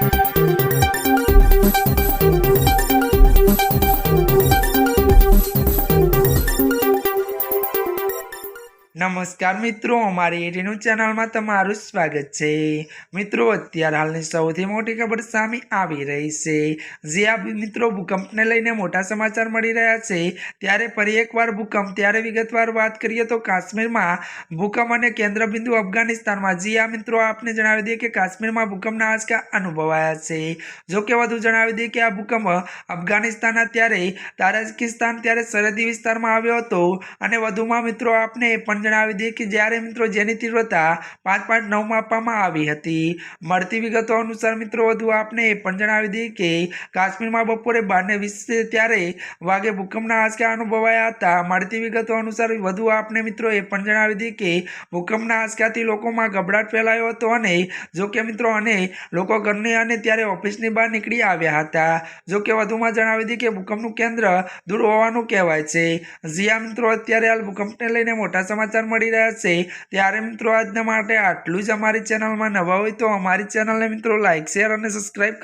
Thank you. નમસ્કાર મિત્રો, અમારી એટીનું ચેનલમાં તમારું સ્વાગત છે. મિત્રો, અત્યારે હાલની સૌથી મોટી ખબર સામે આવી રહી છે. જે આ મિત્રો ભૂકંપને લઈને મોટા સમાચાર મળી રહ્યા છે, ત્યારે ફરી એકવાર ભૂકંપ, ત્યારે વિગતવાર વાત કરીએ તો કાશ્મીરમાં ભૂકંપ અને કેન્દ્રબિંદુ અફઘાનિસ્તાનમાં. જી આ મિત્રો, આપને જણાવી દઈએ કે કાશ્મીરમાં ભૂકંપના આંચકા અનુભવાયા છે. જો કે વધુ જણાવી દઈએ કે આ ભૂકંપ અફઘાનિસ્તાનના ત્યારે તાજકિસ્તાન, ત્યારે સરહદી વિસ્તારમાં આવ્યો હતો. અને વધુમાં મિત્રો, આપને પણ જણાવી દઈએ કે જ્યારે મિત્રો જેની તીવ્રતા પાંચ પોઈન્ટ નવ માપવામાં આવી હતી, મળતી વિગતો અનુસાર મિત્રો વધુ આપને એ પણ જણાવી દઈએ કે કાશ્મીરમાં બપોરે બારને વીસે ત્યારે વાગે ભૂકંપના આંચકા અનુભવાયા હતા. મળતી વિગતો અનુસાર વધુ આપને મિત્રો એ પણ જણાવી દઈએ કે ભૂકંપના આંચકાથી લોકોમાં ગભરાટ ફેલાયો હતો અને જો કે મિત્રો અને લોકો ઘરની અને ત્યારે ઓફિસની બહાર નીકળી આવ્યા હતા. જો કે વધુમાં જણાવી દઈએ કે ભૂકંપનું કેન્દ્ર દૂર હોવાનું કહેવાય છે. જીયા મિત્રો, અત્યારે હાલ ભૂકંપને લઈને મોટા સમાચાર મળી રહ્યા છે. ત્યારે મિત્રો, આજના માટે આટલું જ અમારી ચેનલમાં નવા હોય તો અમારી ચેનલને મિત્રો લાઇક શેર અને સબસ્ક્રાઈબ